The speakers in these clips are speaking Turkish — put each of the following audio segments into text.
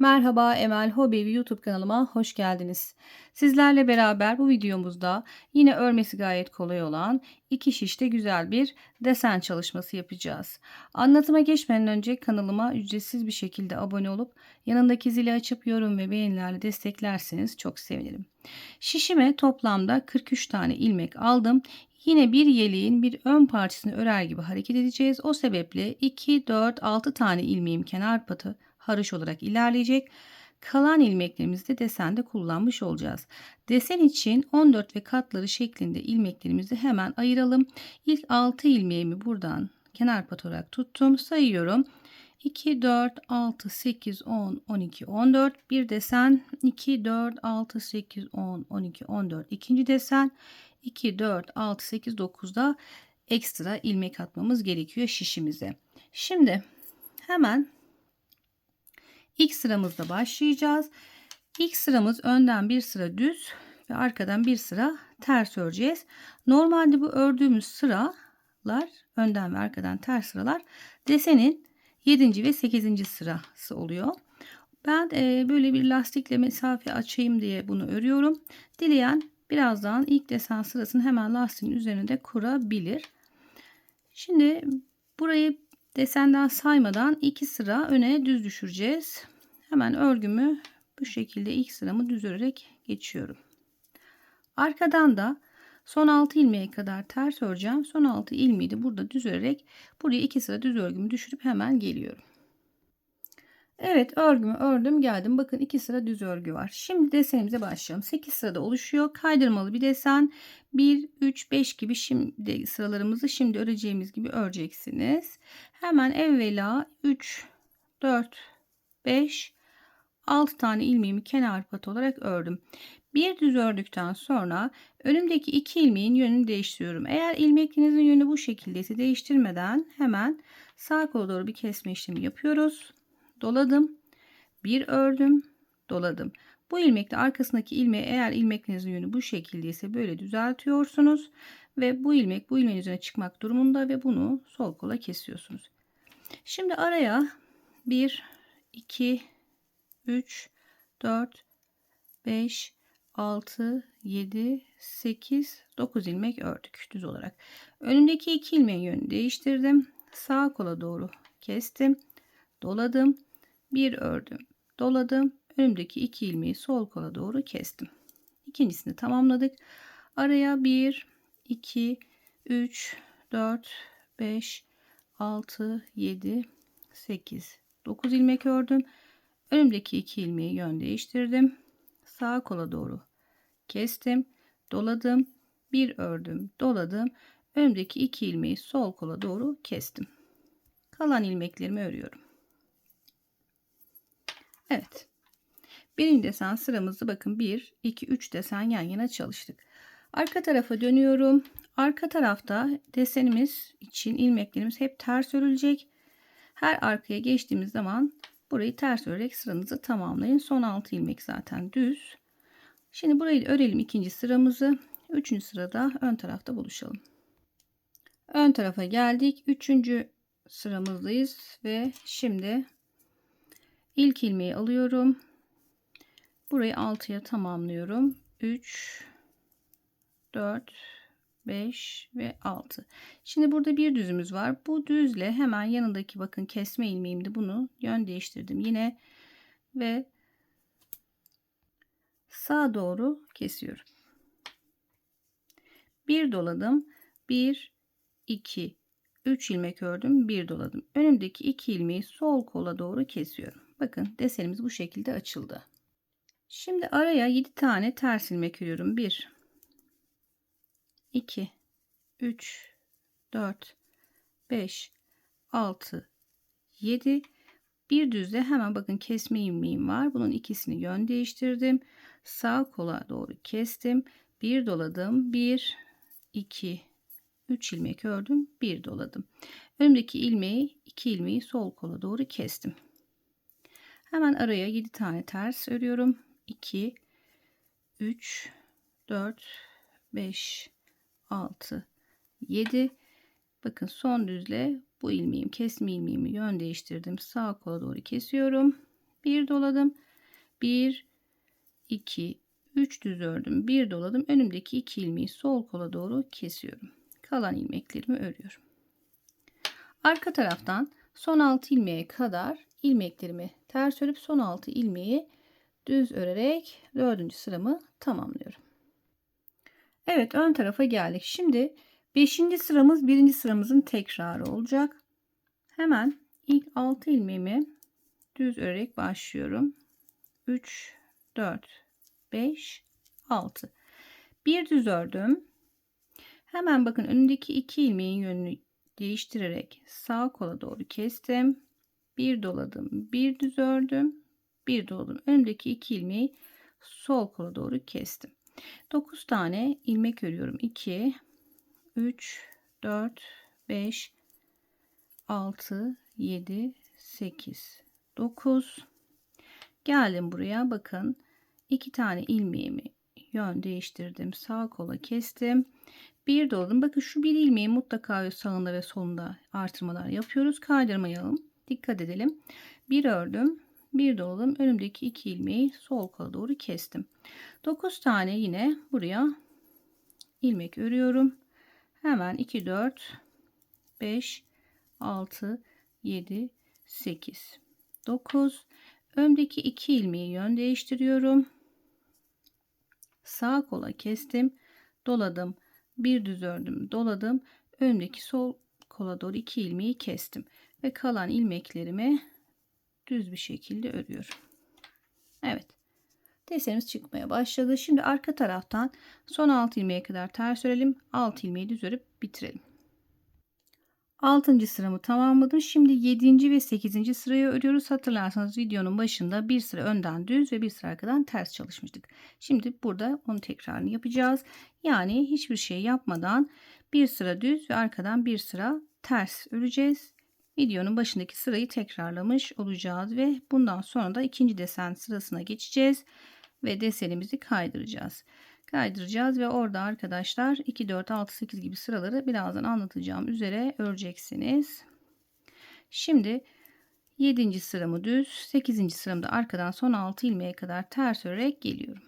Merhaba Emel Hobi YouTube kanalıma hoş geldiniz. Sizlerle beraber bu videomuzda yine örmesi gayet kolay olan iki şişte güzel bir desen çalışması yapacağız. Anlatıma geçmeden önce kanalıma ücretsiz bir şekilde abone olup yanındaki zili açıp yorum ve beğenilerle desteklerseniz çok sevinirim. Şişime toplamda 43 tane ilmek aldım. Yine bir yeleğin bir ön parçasını örer gibi hareket edeceğiz. O sebeple 2, 4, 6 tane ilmeğim kenar patı haroş olarak ilerleyecek. Kalan ilmeklerimizi de desende kullanmış olacağız. Desen için 14 ve katları şeklinde ilmeklerimizi hemen ayıralım. İlk 6 ilmeğimi buradan kenar pat olarak tuttum. Sayıyorum. 2, 4, 6, 8, 10, 12, 14. Bir desen 2, 4, 6, 8, 10, 12, 14. İkinci desen 2, 4, 6, 8, 9'da ekstra ilmek atmamız gerekiyor şişimize. Şimdi hemen İlk sıramızda başlayacağız. İlk sıramız önden bir sıra düz ve arkadan bir sıra ters öreceğiz. Normalde bu ördüğümüz sıralar önden ve arkadan ters sıralar desenin 7. ve 8. sırası oluyor. Ben e, böyle bir lastikle mesafe açayım diye bunu örüyorum. Dileyen birazdan ilk desen sırasını hemen lastiğin üzerinde kurabilir. Şimdi burayı desenden saymadan iki sıra öne düz düşüreceğiz. Hemen örgümü bu şekilde ilk sıramı düz örerek geçiyorum. Arkadan da son 6 ilmeğe kadar ters öreceğim. Son 6 ilmeği de burada düz örerek buraya iki sıra düz örgümü düşürüp hemen geliyorum. Evet örgümü ördüm geldim. Bakın iki sıra düz örgü var. Şimdi desenimize başlayalım. 8 sırada oluşuyor. Kaydırmalı bir desen. 1, 3, 5 gibi şimdi sıralarımızı şimdi öreceğimiz gibi öreceksiniz. Hemen evvela 3, 4, 5, 6 tane ilmeğimi kenar pat olarak ördüm. Bir düz ördükten sonra önümdeki iki ilmeğin yönünü değiştiriyorum. Eğer ilmeklerinizin yönü bu şekildeyse değiştirmeden hemen sağ kola doğru bir kesme işlemi yapıyoruz. Doladım. Bir ördüm. Doladım. Bu ilmekle arkasındaki ilmeği eğer ilmeklerinizin yönü bu şekildeyse böyle düzeltiyorsunuz. Ve bu ilmek bu ilmeğin üzerine çıkmak durumunda ve bunu sol kola kesiyorsunuz. Şimdi araya 1, 2, 3, 4, 5, 6, 7, 8, 9 ilmek ördük düz olarak. Önündeki iki ilmeğin yönünü değiştirdim. Sağ kola doğru kestim. Doladım. Bir ördüm. Doladım. Önümdeki iki ilmeği sol kola doğru kestim. İkincisini tamamladık. Araya 1, 2, 3, 4, 5, 6, 7, 8, 9 ilmek ördüm. Önümdeki iki ilmeği yön değiştirdim. Sağ kola doğru kestim. Doladım. Bir ördüm. Doladım. Önümdeki iki ilmeği sol kola doğru kestim. Kalan ilmeklerimi örüyorum. Evet. Birinci desen sıramızda bakın 1, 2, 3 desen yan yana çalıştık. Arka tarafa dönüyorum. Arka tarafta desenimiz için ilmeklerimiz hep ters örülecek. Her arkaya geçtiğimiz zaman Burayı ters örerek sıranızı tamamlayın. Son 6 ilmek zaten düz. Şimdi burayı örelim ikinci sıramızı. Üçüncü sırada ön tarafta buluşalım. Ön tarafa geldik. Üçüncü sıramızdayız ve şimdi ilk ilmeği alıyorum. Burayı 6'ya tamamlıyorum. 3 4 5 ve 6. Şimdi burada bir düzümüz var. Bu düzle hemen yanındaki bakın kesme ilmeğimde bunu yön değiştirdim yine ve sağa doğru kesiyorum. Bir doladım. 1 2 3 ilmek ördüm. Bir doladım. Önümdeki iki ilmeği sol kola doğru kesiyorum. Bakın desenimiz bu şekilde açıldı. Şimdi araya 7 tane ters ilmek örüyorum. 1 2 3 4 5 6 7 bir düzde hemen bakın kesme ilmeğim var. Bunun ikisini yön değiştirdim. Sağ kola doğru kestim. Bir doladım. 1 2 3 ilmek ördüm. Bir doladım. Önümdeki ilmeği iki ilmeği sol kola doğru kestim. Hemen araya 7 tane ters örüyorum. 2 3 4 5 6 7 bakın son düzle bu ilmeğim kesme ilmeğimi yön değiştirdim sağ kola doğru kesiyorum Bir doladım. 1 2 3 düz ördüm. Bir doladım. Önümdeki iki ilmeği sol kola doğru kesiyorum. Kalan ilmeklerimi örüyorum. Arka taraftan son 6 ilmeğe kadar ilmeklerimi ters örüp son 6 ilmeği düz örerek 4. sıramı tamamlıyorum. Evet ön tarafa geldik. Şimdi 5. sıramız 1. sıramızın tekrarı olacak. Hemen ilk 6 ilmeğimi düz örerek başlıyorum. 3 4 5 6 bir düz ördüm. Hemen bakın önündeki iki ilmeğin yönünü değiştirerek sağ kola doğru kestim. Bir doladım, bir düz ördüm, bir doladım. Önümdeki iki ilmeği sol kola doğru kestim. 9 tane ilmek örüyorum. 2 3 4 5 6 7 8 9 geldim buraya bakın iki tane ilmeğimi yön değiştirdim. Sağ kola kestim. Bir doladım bakın şu bir ilmeği mutlaka sağında ve solunda artırmalar yapıyoruz. Kaydırmayalım dikkat edelim. Bir ördüm. Bir doladım önümdeki iki ilmeği sol kola doğru kestim. 9 tane yine buraya ilmek örüyorum. Hemen 2 4 5 6 7 8 9 öndeki iki ilmeği yön değiştiriyorum sağ kola kestim doladım. Bir düz ördüm doladım. Öndeki sol kola doğru iki ilmeği kestim. Ve kalan ilmeklerimi düz bir şekilde örüyorum. Evet. Desenimiz çıkmaya başladı. Şimdi arka taraftan son 6 ilmeğe kadar ters örelim. 6 ilmeği düz örüp bitirelim 6. sıramı tamamladım. Şimdi 7. ve 8. sırayı örüyoruz. Hatırlarsanız videonun başında bir sıra önden düz ve bir sıra arkadan ters çalışmıştık. Şimdi burada onun tekrarını yapacağız. Yani hiçbir şey yapmadan bir sıra düz ve arkadan bir sıra ters öreceğiz. Videonun başındaki sırayı tekrarlamış olacağız ve bundan sonra da ikinci desen sırasına geçeceğiz ve desenimizi kaydıracağız kaydıracağız ve orada arkadaşlar 2 4 6 8 gibi sıraları birazdan anlatacağım üzere öreceksiniz. Şimdi 7. sıramı düz 8. sıramda arkadan son 6 ilmeğe kadar ters örerek geliyorum.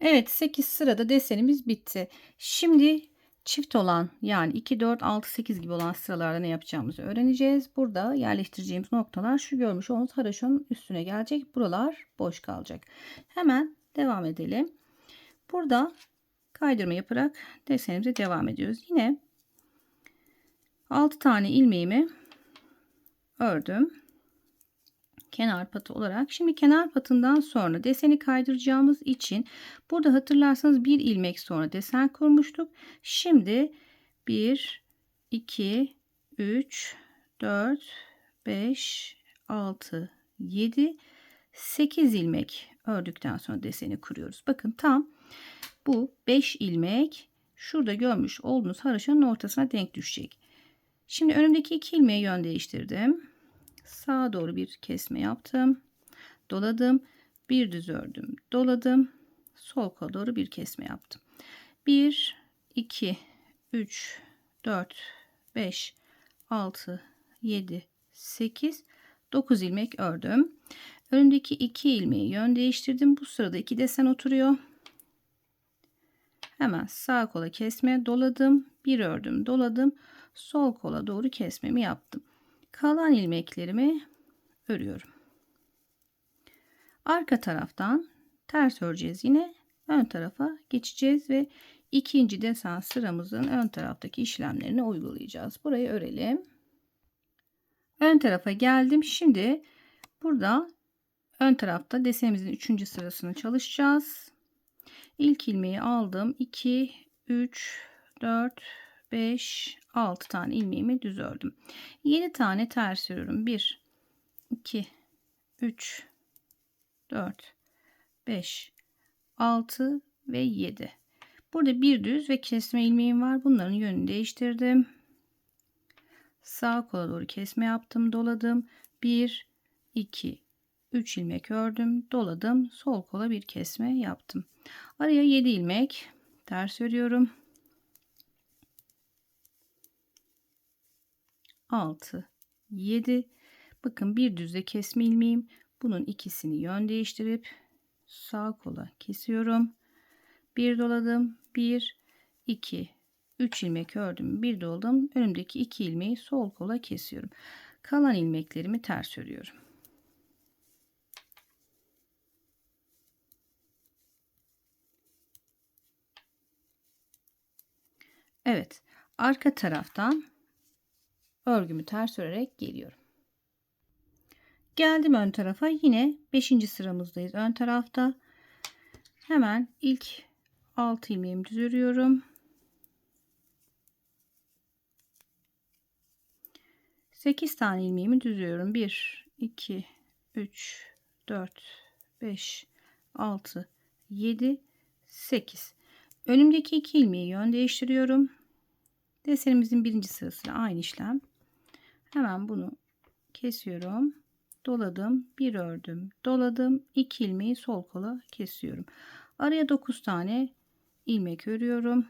Evet 8 sırada desenimiz bitti. Şimdi çift olan yani 2 4 6 8 gibi olan sıralarda ne yapacağımızı öğreneceğiz. Burada yerleştireceğimiz noktalar şu görmüş olduğunuz haraşonun üstüne gelecek. Buralar boş kalacak. Hemen devam edelim. Burada kaydırma yaparak desenimize devam ediyoruz. Yine 6 tane ilmeğimi ördüm. Kenar patı olarak. Şimdi kenar patından sonra deseni kaydıracağımız için burada hatırlarsanız bir ilmek sonra desen kurmuştuk. Şimdi 1, 2, 3, 4, 5, 6, 7, 8 ilmek ördükten sonra deseni kuruyoruz. Bakın tam bu 5 ilmek şurada görmüş olduğunuz haraşonun ortasına denk düşecek. Şimdi önümdeki iki ilmeği yön değiştirdim. Sağa doğru bir kesme yaptım. Doladım. Bir düz ördüm. Doladım. Sol kola doğru bir kesme yaptım. 1, 2, 3, 4, 5, 6, 7, 8, 9 ilmek ördüm. Önümdeki iki ilmeği yön değiştirdim. Bu sırada iki desen oturuyor. Hemen sağ kola kesme doladım. Bir ördüm doladım. Sol kola doğru kesmemi yaptım. Kalan ilmeklerimi örüyorum. Arka taraftan ters öreceğiz yine. Ön tarafa geçeceğiz ve ikinci desen sıramızın ön taraftaki işlemlerini uygulayacağız. Burayı örelim. Ön tarafa geldim. Şimdi burada ön tarafta desenimizin üçüncü sırasını çalışacağız. İlk ilmeği aldım. 2, 3, 4, 5, 6 tane ilmeğimi düz ördüm. 7 tane ters örüyorum. 1, 2, 3, 4, 5, 6 ve 7. Burada bir düz ve kesme ilmeğim var. Bunların yönünü değiştirdim. Sağ kola doğru kesme yaptım. Doladım. 1, 2, 3 ilmek ördüm. Doladım. Sol kola bir kesme yaptım. Araya 7 ilmek ters örüyorum. 6 7 Bakın bir düzle kesme ilmeğim. Bunun ikisini yön değiştirip sağ kola kesiyorum. Bir doladım. Bir, iki, üç ilmek ördüm. Bir doladım. Önümdeki iki ilmeği sol kola kesiyorum. Kalan ilmeklerimi ters örüyorum. Evet. Arka taraftan örgümü ters örerek geliyorum. Geldim ön tarafa. Yine 5. sıramızdayız. Ön tarafta hemen ilk 6 ilmeğimi düz örüyorum. 8 tane ilmeğimi düzüyorum. 1 2 3 4 5 6 7 8 önümdeki iki ilmeği yön değiştiriyorum desenimizin birinci sırasıyla aynı işlem. Hemen bunu kesiyorum. Doladım bir ördüm. Doladım iki ilmeği sol kola kesiyorum. Araya 9 tane ilmek örüyorum.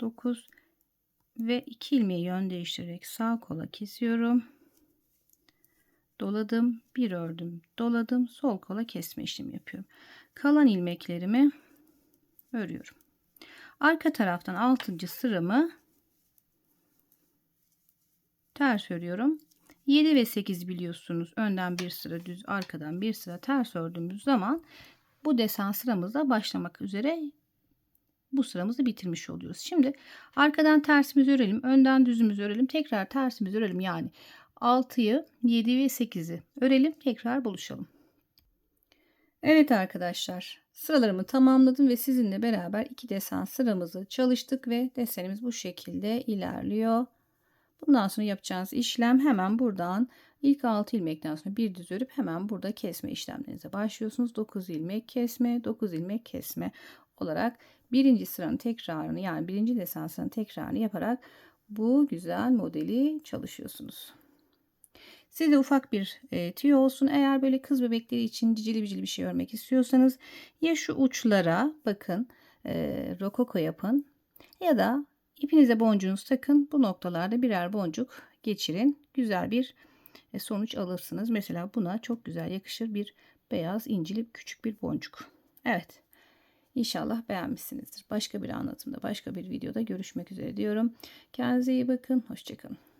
9 ve 2 ilmeği yön değiştirerek sağ kola kesiyorum. Doladım, bir ördüm, doladım, sol kola kesme işlemi yapıyorum. Kalan ilmeklerimi örüyorum. Arka taraftan 6. sıramı ters örüyorum. 7 ve 8 biliyorsunuz. Önden bir sıra düz, arkadan bir sıra ters ördüğümüz zaman bu desen sıramızda başlamak üzere bu sıramızı bitirmiş oluyoruz. Şimdi arkadan tersimizi örelim. Önden düzümüzü örelim. Tekrar tersimizi örelim. Yani 6'yı 7 ve 8'i örelim. Tekrar buluşalım. Evet arkadaşlar sıralarımı tamamladım ve sizinle beraber iki desen sıramızı çalıştık ve desenimiz bu şekilde ilerliyor. Bundan sonra yapacağınız işlem hemen buradan ilk 6 ilmekten sonra bir düz örüp hemen burada kesme işlemlerinize başlıyorsunuz. 9 ilmek kesme, 9 ilmek kesme olarak birinci sıranın tekrarını yani birinci desansının tekrarını yaparak bu güzel modeli çalışıyorsunuz. Size ufak bir e, tüyo olsun. Eğer böyle kız bebekleri için cicili bicili bir şey örmek istiyorsanız ya şu uçlara bakın e, rokoko yapın ya da ipinize boncuğunuzu takın. Bu noktalarda birer boncuk geçirin. Güzel bir e, sonuç alırsınız. Mesela buna çok güzel yakışır bir beyaz incili küçük bir boncuk. Evet. İnşallah beğenmişsinizdir. Başka bir anlatımda, başka bir videoda görüşmek üzere diyorum. Kendinize iyi bakın. Hoşçakalın.